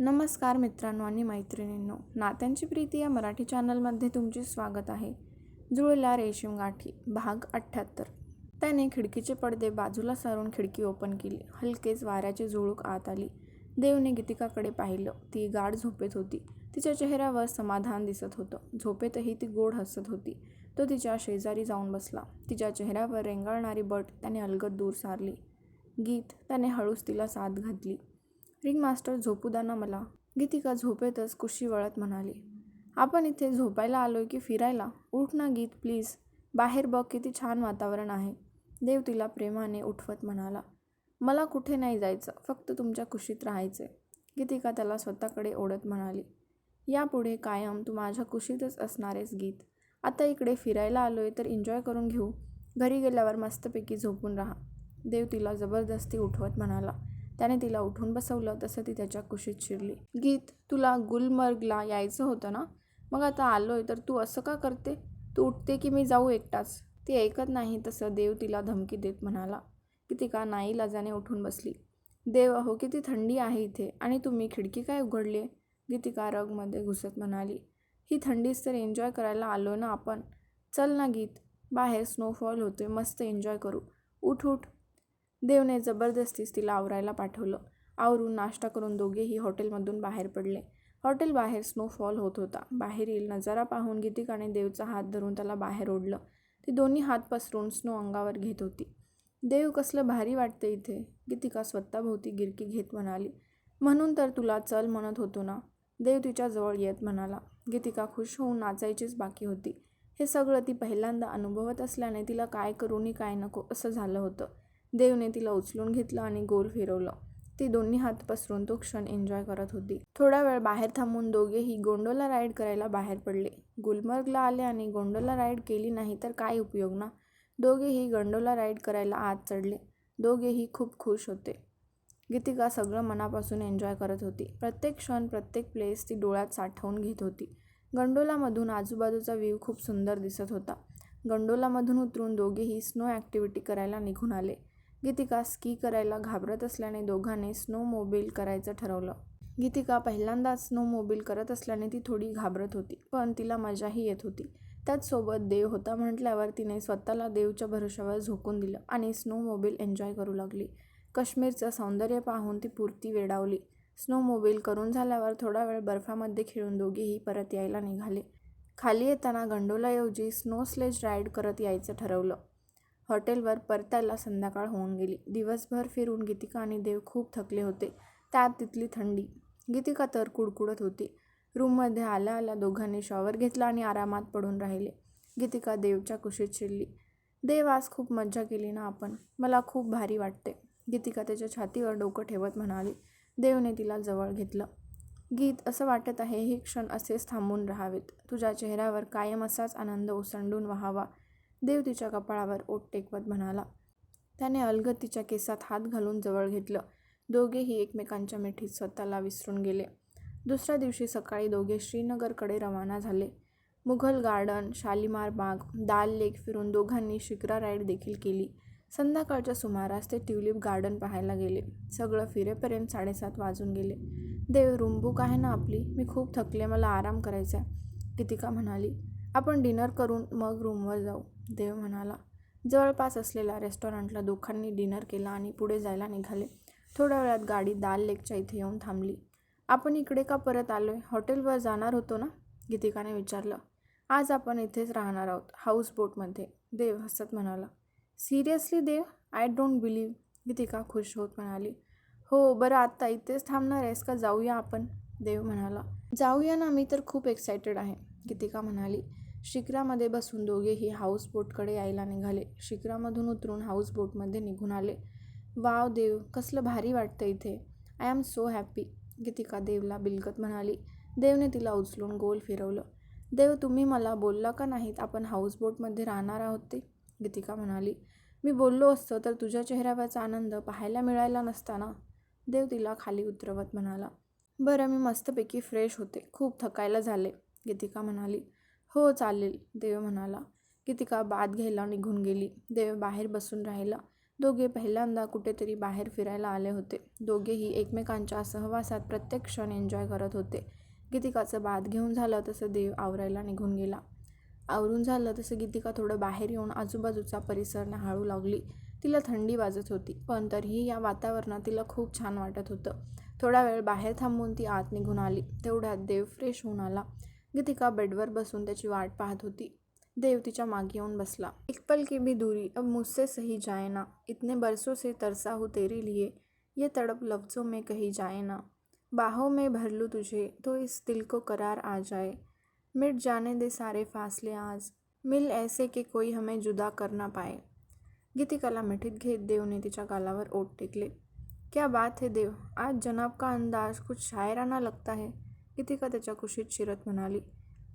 नमस्कार मित्रांनो आणि मैत्रिणींनो नात्यांची प्रीती या मराठी चॅनलमध्ये तुमचे स्वागत आहे. जुळला रेशीम गाठी भाग अठ्ठ्याहत्तर त्याने खिडकीचे पडदे बाजूला सारून खिडकी ओपन केली. हलकेच वाऱ्याची झुळूक आत आली. देवने गीतिकाकडे पाहिलं. ती गाढ झोपेत होती. तिच्या चेहऱ्यावर समाधान दिसत होतं. झोपेतही ती गोड हसत होती. तो तिच्या शेजारी जाऊन बसला. तिच्या चेहऱ्यावर रेंगाळणारी बट त्याने अलगद दूर सारली. गीत त्याने हळूच तिला साथ घातली. रिंगमास्टर झोपूदाना झोपू ना मला गीतिका झोपेतच कुशी वळत म्हणाली. आपण इथे झोपायला आलोय की फिरायला? उठ ना गीत प्लीज. बाहेर बघ किती छान वातावरण आहे. देव तिला प्रेमाने उठवत म्हणाला. मला कुठे नाही जायचं फक्त तुमच्या कुशीत राहायचं गीतिका त्याला स्वतःकडे ओढत म्हणाली. यापुढे कायम तू माझ्या कुशीतच असणारेस गीत. आता इकडे फिरायला आलोय तर एन्जॉय करून घेऊ. घरी गेल्यावर मस्तपैकी झोपून राहा. देव तिला जबरदस्ती उठवत म्हणाला. त्याने तिला उठून बसवलं तसं ती त्याच्या कुशीत शिरली. गीत तुला गुलमर्गला यायचं होतं ना? मग आता आलोय तर तू असं का करते? तू उठते की मी जाऊ एकटाच? ती ऐकत नाही तसं देव तिला धमकी देत म्हणाला. की ती का नाही लजाने उठून बसली. देव अहो किती थंडी आहे इथे. आणि तुम्ही खिडकी काय उघडली गीतिका रगमध्ये घुसत म्हणाली. ही थंडीच तर एन्जॉय करायला आलो ना आपण. चल ना गीत. बाहेर स्नोफॉल होतोय. मस्त एन्जॉय करू. उठ उठ. देवने जबरदस्तीच तिला आवरायला पाठवलं. आवरून नाश्ता करून दोघेही हॉटेलमधून बाहेर पडले. हॉटेल बाहेर स्नोफॉल होत होता. बाहेरील नजारा पाहून गीतिकाने देवचा हात धरून त्याला बाहेर ओढलं. ती दोन्ही हात पसरून स्नो अंगावर घेत होती. देव कसलं भारी वाटते इथे. गीतिका स्वतःभोवती गिरकी घेत म्हणाली. म्हणून तर तुला चल म्हणत होतो ना. देव तिच्याजवळ येत म्हणाला. गीतिका खुश होऊन नाचायचीच बाकी होती. हे सगळं ती पहिल्यांदा अनुभवत असल्याने तिला काय करू नी काय नको असं झालं होतं. देवने तिला उचलून घेतलं आणि गोल फिरवलं. ती दोन्ही हात पसरून तो क्षण एन्जॉय करत होती. थोडा वेळ बाहेर थांबून दोघेही गोंडोला राईड करायला बाहेर पडले. गुलमर्गला आले आणि गोंडोला राईड केली नाही तर काय उपयोग ना? दोघेही गंडोला राईड करायला आत चढले. दोघेही खूप खुश होते. गीतिका सगळं मनापासून एन्जॉय करत होती. प्रत्येक क्षण प्रत्येक प्लेस ती डोळ्यात साठवून घेत होती. गंडोलामधून आजूबाजूचा व्ह्यू खूप सुंदर दिसत होता. गंडोलामधून उतरून दोघेही स्नो ॲक्टिव्हिटी करायला निघून आले. गीतिका स्की करायला घाबरत असल्याने दोघांनी स्नो मोबिल करायचं ठरवलं. गीतिका पहिल्यांदाच स्नो मोबिल करत असल्याने ती थोडी घाबरत होती पण तिला मजाही येत होती. त्याचसोबत देव होता म्हटल्यावर तिने स्वतःला देवच्या भरोशावर झोकून दिलं आणि स्नो मोबिल एन्जॉय करू लागली. काश्मीरचं सौंदर्य पाहून ती पुरती वेडावली. स्नो मोबिल करून झाल्यावर थोडा वेळ बर्फामध्ये खेळून दोघेही परत यायला निघाले. खाली येताना गंडोलाऐवजी स्नो स्लेज राईड करत यायचं ठरवलं. हॉटेलवर परतायला संध्याकाळ होऊन गेली. दिवसभर फिरून गीतिका आणि देव खूप थकले होते. त्यात तिथली थंडी. गीतिका तर कुडकुडत होती. रूममध्ये आल्या आल्या दोघांनी शॉवर घेतला आणि आरामात पडून राहिले. गीतिका देवच्या कुशीत शिरली. देव आज खूप मज्जा केली ना आपण? मला खूप भारी वाटते. गीतिका त्याच्या छातीवर डोकं ठेवत म्हणाली. देवने तिला जवळ घेतलं. गीत असं वाटत आहे हे क्षण असेच थांबून राहावेत. तुझ्या चेहऱ्यावर कायम असाच आनंद ओसंडून व्हावा. देव तिच्या कपाळावर ओट टेकवत म्हणाला. त्याने अलगद तिच्या केसात हात घालून जवळ घेतलं. दोघेही एकमेकांच्या मिठीत स्वतःला विसरून गेले. दुसऱ्या दिवशी सकाळी दोघे श्रीनगरकडे रवाना झाले. मुघल गार्डन शालिमार बाग दाल लेक फिरून दोघांनी शिकरा राईड देखील केली. संध्याकाळच्या सुमारास ते ट्युलिप गार्डन पाहायला गेले. सगळं फिरेपर्यंत साडेसात वाजून गेले. देव रूमबुक आहे ना आपली? मी खूप थकले मला आराम करायचा आहे गीतिका म्हणाली. आपण डिनर करून मग रूमवर जाऊ. देव म्हणाला जवळपास असलेल्या रेस्टॉरंटला दोघांनी डिनर केला आणि पुढे जायला निघाले. थोड्या वेळात गाडी दाल लेकच्या इथे येऊन थांबली. आपण इकडे का परत आलो आहे हॉटेलवर जाणार होतो ना? गीतिकाने विचारलं. आज आपण इथेच राहणार आहोत हाऊस बोटमध्ये देव हसत म्हणाला. Seriously Dev? I don't believe Gitika खुश होत म्हणाली. हो बरं आत्ता इथेच थांबणार आहेस का? जाऊया आपण देव म्हणाला. जाऊया ना मी तर खूप एक्सायटेड आहे गीतिका म्हणाली. शिखरामध्ये बसून दोघेही हाऊसबोटकडे यायला निघाले. शिखरामधून उतरून हाऊसबोटमध्ये निघून आले. वाव देव कसलं भारी वाटतं इथे. I am so happy Gitika देवला बिलकत म्हणाली. देवने तिला उचलून गोल फिरवलं. देव तुम्ही मला बोलला का नाहीत आपण हाऊसबोटमध्ये राहणार आहोत ते? गीतिका म्हणाली. मी बोललो असतं तर तुझ्या चेहऱ्यावरचा आनंद पाहायला मिळायला नसता ना? देव तिला खाली उतरवत म्हणाला. बरं मी मस्तपैकी फ्रेश होते. खूप थकायला झाले गीतिका म्हणाली. हो चालेल. देव म्हणाला. गीतिका बाद घ्यायला निघून गेली. देव बाहेर बसून राहिला. दोघे पहिल्यांदा कुठेतरी बाहेर फिरायला आले होते. दोघेही एकमेकांच्या सहवासात प्रत्येक क्षण एन्जॉय करत होते. गीतिकाचं बाद घेऊन झालं तसं देव आवरायला निघून गेला. आवरून झालं तसं गीतिका थोडं बाहेर येऊन आजूबाजूचा परिसर न्याहाळू लागली. तिला थंडी वाजत होती पण तरीही या वातावरणात तिला खूप छान वाटत होतं. थोडा वेळ बाहेर थांबून ती आत निघून आली. तेवढ्यात देव फ्रेश होऊन आला. गीतिका बेडवर बसून त्याची वाट पाहत होती. देव तिच्यामागे येऊन बसला. एक पल की भी दूरी अब मुझसे सही जाए ना इतने बरसों से तरसा हूँ तेरे लिए. ये तड़प लफ्ज़ों में कही जाए ना बाहों में भर लूँ तुझे तो इस दिल को करार आ जाए. मिट जाने दे सारे फासले आज. मिल ऐसे कि कोई हमें जुदा कर ना पाए. गीतिकाला मिठीत घेत देवने तिच्या गालावर ओट टेकले. क्या बात है देव आज जनाब का अंदाज कुछ शायराना लगता है. गीतिका त्याच्या कुशीत शिरत म्हणाली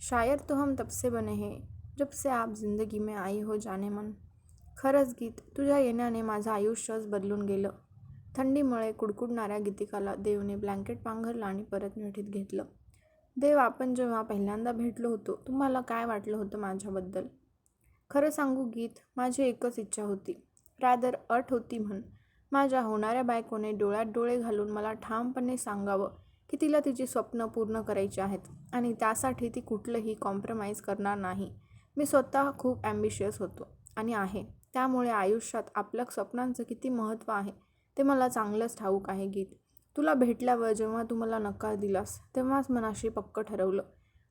शायर तो हम तब से बने हे जब से आप जिंदगी में आई हो जाने मन। खरंच गीत तुझ्या येण्याने माझं आयुष्यच बदलून गेलं. थंडीमुळे कुडकुडणाऱ्या गीतिकाला देवने ब्लँकेट पांघरलं आणि परत मिठीत घेतलं. देव आपण जेव्हा पहिल्यांदा भेटलो होतो तुम्हाला काय वाटलं होतं माझ्याबद्दल? खरं सांगू गीत माझी एकच इच्छा होती. रादर अट होती म्हण. माझ्या होणाऱ्या बायकोने डोळ्यात डोळे घालून मला ठामपणे सांगावं. की तिला तिची स्वप्न पूर्ण करायची आहेत आणि त्यासाठी ती कुठलंही कॉम्प्रोमाइज करणार नाही. मी स्वतः खूप ॲम्बिशियस होतो आणि आहे. त्यामुळे आयुष्यात आपल्या स्वप्नांचं किती महत्त्व आहे ते मला चांगलंच ठाऊक आहे गीत. तुला भेटल्यावर जेव्हा तू मला नकार दिलास तेव्हाच मनाशी पक्क ठरवलं.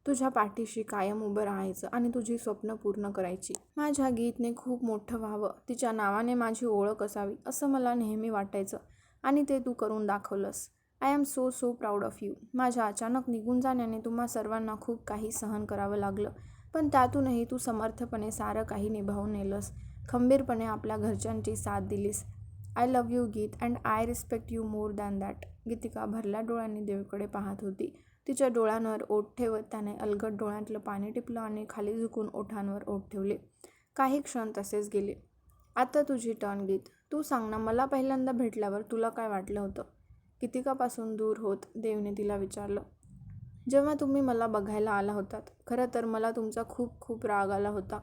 तुझ्या पाठीशी कायम उभं राहायचं आणि तुझी स्वप्न पूर्ण करायची. माझ्या गीतने खूप मोठं व्हावं तिच्या नावाने माझी ओळख असावी असं मला नेहमी वाटायचं आणि ते तू करून दाखवलंस. I am so so proud of you. माझ्या अचानक निघून जाण्याने तुम्हा सर्वांना खूप काही सहन करावं लागलं. पण त्यातूनही तू समर्थपणे सारं काही निभावून नेलंस. खंबीरपणे आपल्या घरच्यांची साथ दिलीस. I love you Geet and I respect you more than that. Gitika भरल्या डोळ्यांनी देवीकडे पाहत होती. तिच्या डोळ्यांवर ओठ ठेवत त्याने अलगट डोळ्यातलं पाणी टिपलं आणि खाली झुकून ओठांवर ओठ ठेवले. काही क्षण तसेच गेले. आता तुझी टर्न गीत. तू सांग ना मला पहिल्यांदा भेटल्यावर तुला काय वाटलं होतं? कितिकापासून दूर होत? देवने तिला विचारलं. जेव्हा तुम्ही मला बघायला आला होतात खरं तर मला तुमचा खूप खूप राग आला होता.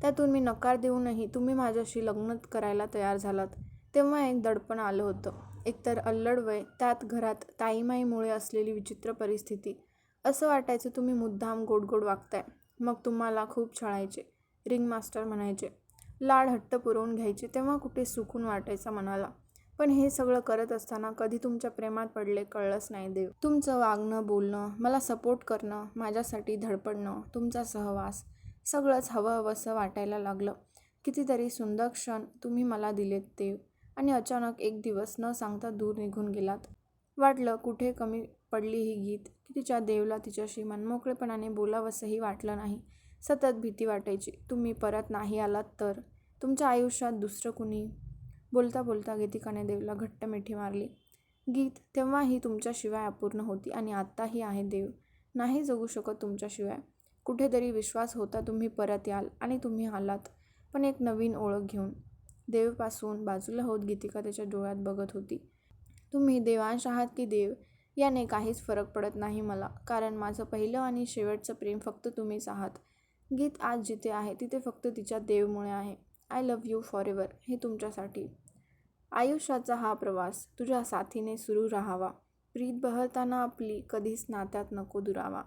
त्यातून मी नकार देऊनही तुम्ही माझ्याशी लग्न करायला तयार झालात. तेव्हा एक दडपण आलं होतं. एकतर अल्लड वय त्यात घरात ताईमाईमुळे असलेली विचित्र परिस्थिती. असं वाटायचं तुम्ही मुद्दाम गोड गोड वागताय. मग तुम्हाला खूप छळायचे. रिंग मास्टर म्हणायचे लाड हट्ट पुरवून घ्यायचे. तेव्हा कुठे सुकून वाटायचा मनाला. पण हे सगळं करत असताना कधी तुमच्या प्रेमात पडले कळलंच नाही देव. तुमचं वागणं बोलणं मला सपोर्ट करणं माझ्यासाठी धडपडणं तुमचा सहवास सगळंच हवं हवंसं वाटायला लागलं. कितीतरी सुंदर क्षण तुम्ही मला दिलेत देव. आणि अचानक एक दिवस न सांगता दूर निघून गेलात. वाटलं कुठे कमी पडली ही गीत. की तिच्या देवला तिच्याशी मनमोकळेपणाने बोलावंसंही वाटलं नाही. सतत भीती वाटायची. तुम्ही परत नाही आलात तर? तुमच्या आयुष्यात दुसरं कुणी? बोलता बोलता गीतिकाने देवला घट्ट मिठी मारली. गीत तेव्हाही तुमच्याशिवाय अपूर्ण होती आणि आत्ताही आहे देव. नाही जगू शकत तुमच्याशिवाय. कुठेतरी विश्वास होता तुम्ही परत याल आणि तुम्ही आलात. पण एक नवीन ओळख घेऊन. देवपासून बाजूला होत गीतिका त्याच्या डोळ्यात बघत होती. तुम्ही देवांश आहात की देव? याने काहीच फरक पडत नाही मला. कारण माझं पहिलं आणि शेवटचं प्रेम फक्त तुम्हीच आहात. गीत आज जिथे आहे तिथे फक्त तिच्या देवमुळे आहे. I love you forever हे तुमच्यासाठी. आयुष्याचा हा प्रवास तुझ्या साथीने सुरू राहावा. प्रीत बहरताना आपली कधीच नात्यात नको दुरावा.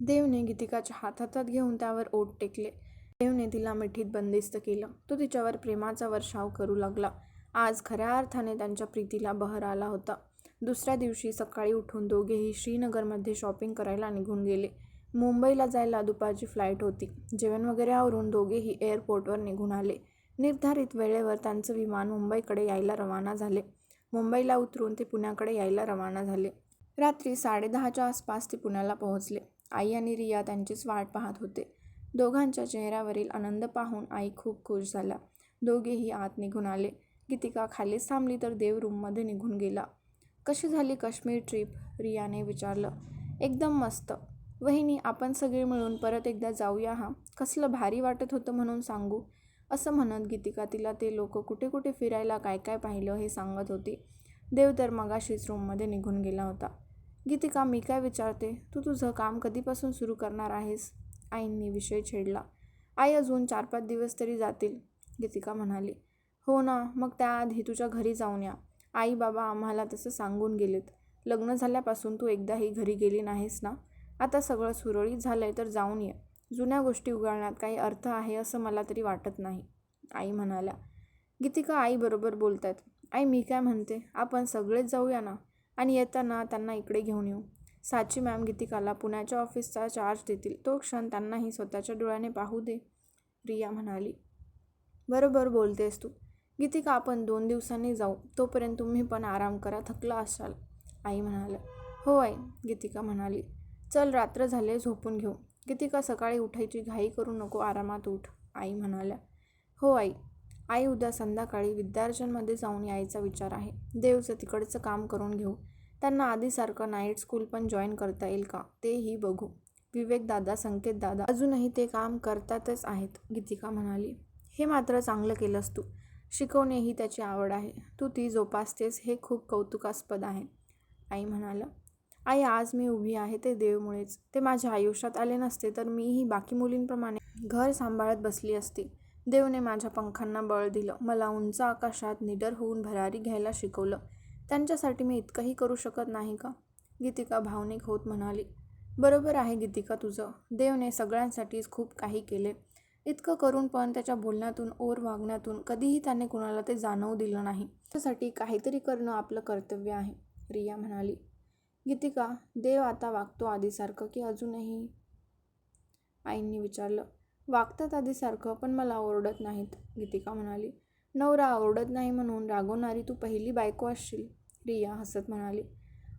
देवने गीतिकाच्या हातातात घेऊन त्यावर ओट टेकले. देवने तिला मिठीत बंदिस्त केलं. तो तिच्यावर प्रेमाचा वर्षाव करू लागला. आज खऱ्या अर्थाने त्यांच्या प्रीतीला बहर आला होता. दुसऱ्या दिवशी सकाळी उठून दोघेही श्रीनगरमध्ये शॉपिंग करायला निघून गेले. मुंबईला जायला दुपारची फ्लाईट होती. जेवण वगैरे आवरून दोघेही एअरपोर्टवर निघून आले. निर्धारित वेळेवर त्यांचं विमान मुंबईकडे यायला रवाना झाले. मुंबईला उतरून ते पुण्याकडे यायला रवाना झाले. रात्री साडेदहाच्या आसपास ते पुण्याला पोहोचले. आई आणि रिया त्यांचीच वाट पाहत होते. दोघांच्या चेहऱ्यावरील आनंद पाहून आई खूप खुश झाल्या. दोघेही आत निघून आले. गीतिका खालीच थांबली तर देव रूममध्ये निघून गेला. कशी झाली काश्मीर ट्रिप? रियाने विचारलं. एकदम मस्त. वहिनी आपण सगळे मिळून परत एकदा जाऊया हा? कसलं भारी वाटत होतं म्हणून सांगू. असं म्हणत गीतिका तिला ते लोक कुठे कुठे फिरायला काय काय पाहिलं हे सांगत होती. देव तर मगाशीच रूममध्ये निघून गेला होता. गीतिका मी काय विचारते? तू तुझं काम कधीपासून सुरू करणार आहेस? आईंनी विषय छेडला. आई अजून चार पाच दिवस तरी जातील गीतिका म्हणाली. हो ना मग त्याआधी तुझ्या घरी जाऊन या. आई बाबा आम्हाला तसं सांगून गेलेत. लग्न झाल्यापासून तू एकदाही घरी गेली नाहीस ना? आता सगळं सुरळीत झालं आहे तर जाऊन ये. जुन्या गोष्टी उगाळण्यात काही अर्थ आहे असं मला तरी वाटत नाही. आई म्हणाल्या गीतिका आई बरोबर आहेत आई मी काय म्हणते? आपण सगळेच जाऊया ना? आणि येताना त्यांना इकडे घेऊन येऊ. साची मॅम गीतिकाला पुण्याच्या ऑफिसचा चार्ज देतील. तो क्षण त्यांनाही स्वतःच्या डोळ्याने पाहू दे रिया म्हणाली. बरोबर बोलतेस तू. गीतिका आपण दोन दिवसांनी जाऊ. तोपर्यंत तुम्ही पण आराम करा थकला असाल आई म्हणाल्या. हो आई गीतिका म्हणाली. चल रात्र झाले झोपून घेऊ. गीतिका सकाळी उठायची घाई करू नको आरामात उठ आई म्हणाल्या. हो आई. आई उद्या संध्याकाळी विद्यार्जनमध्ये जाऊन यायचा विचार आहे. देवचं तिकडचं काम करून घेऊ त्यांना आधीसारखं नाईट स्कूल पण जॉईन करता येईल का? तेही बघू. विवेक दादा संकेत दादा अजूनही ते काम करतातच आहेत गीतिका म्हणाली. हे मात्र चांगलं केलंस तू. शिकवणे ही त्याची आवड आहे. तू ती जोपासतेस हे खूप कौतुकास्पद आहे आई म्हणाला आई आज मी उभी आहे ते देवमुळेच. ते माझ्या आयुष्यात आले नसते तर मीही बाकी मुलींप्रमाणे घर सांभाळत बसली असती. देवने माझ्या पंखांना बळ दिलं. मला उंच आकाशात निडर होऊन भरारी घ्यायला शिकवलं. त्यांच्यासाठी मी इतकंही करू शकत नाही का? गीतिका भावनिक होत म्हणाली. बरोबर आहे गीतिका तुझं. देवने सगळ्यांसाठीच खूप काही केले. इतकं करून पण त्याच्या बोलण्यातून ओर वागण्यातून कधीही त्याने कुणाला ते जाणवू दिलं नाही. त्यासाठी काहीतरी करणं आपलं कर्तव्य आहे रिया म्हणाली. गीतिका देव आता वागतो आधीसारखं की अजूनही? आईंनी विचारलं. वागतात आधीसारखं पण मला ओरडत नाहीत गीतिका म्हणाली. नवरा ओरडत नाही म्हणून रागवणारी तू पहिली बायको असशील रिया हसत म्हणाली.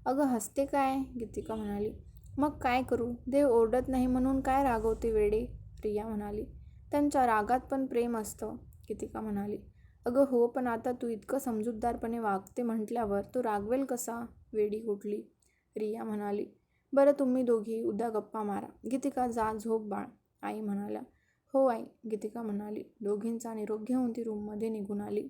अगं हसते काय? गीतिका म्हणाली. मग काय करू? देव ओरडत नाही म्हणून काय रागवते वेडे? रिया म्हणाली. त्यांच्या रागात पण प्रेम असतं गीतिका म्हणाली. अगं हो पण आता तू इतकं समजूतदारपणे वागते म्हटल्यावर तो रागवेल कसा? वेडी कुठली रिया म्हणाली बरं तुम्ही दोघी उद्या गप्पा मारा. गीतिका जा झोप बाळ आई म्हणाल्या. हो आई गीतिका म्हणाली. दोघींचा निरोप घेऊन ती रूममध्ये निघून आली.